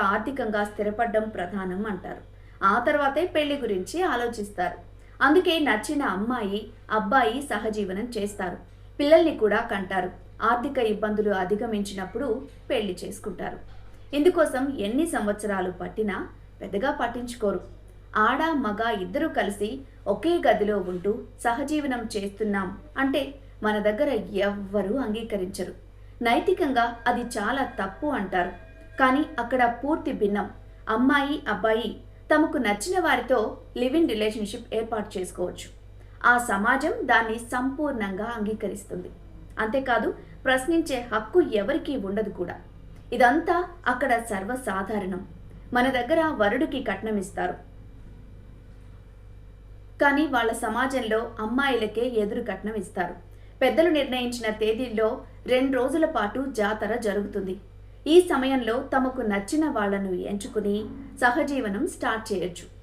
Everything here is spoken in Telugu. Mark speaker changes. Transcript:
Speaker 1: ఆర్థికంగా స్థిరపడడం ప్రధానం అంటారు. ఆ తర్వాతే పెళ్ళి గురించి ఆలోచిస్తారు. అందుకే నచ్చిన అమ్మాయి అబ్బాయి సహజీవనం చేస్తారు. పిల్లల్ని కూడా కంటారు. ఆర్థిక ఇబ్బందులు అధిగమించినప్పుడు పెళ్ళి చేసుకుంటారు. ఇందుకోసం ఎన్ని సంవత్సరాలు పట్టినా పెద్దగా పట్టించుకోరు. ఆడ మగ ఇద్దరూ కలిసి ఒకే గదిలో ఉంటూ సహజీవనం చేస్తున్నాం అంటే మన దగ్గర ఎవ్వరూ అంగీకరించరు. నైతికంగా అది చాలా తప్పు అంటారు. కానీ అక్కడ పూర్తి భిన్నం. అమ్మాయి అబ్బాయి తమకు నచ్చిన వారితో లివింగ్ రిలేషన్షిప్ ఏర్పాటు చేసుకోవచ్చు. ఆ సమాజం దాన్ని సంపూర్ణంగా అంగీకరిస్తుంది. అంతేకాదు ప్రశ్నించే హక్కు ఎవరికీ ఉండదు కూడా. ఇదంతా అక్కడ సర్వసాధారణం. మన దగ్గర వరుడికి కట్నం ఇస్తారు. కానీ వాళ్ళ సమాజంలో అమ్మాయిలకే ఎదురు కట్నం ఇస్తారు. పెద్దలు నిర్ణయించిన తేదీల్లో రెండు రోజుల పాటు జాతర జరుగుతుంది. ఈ సమయంలో తమకు నచ్చిన వాళ్ళను ఎంచుకుని సహజీవనం స్టార్ట్ చేయొచ్చు.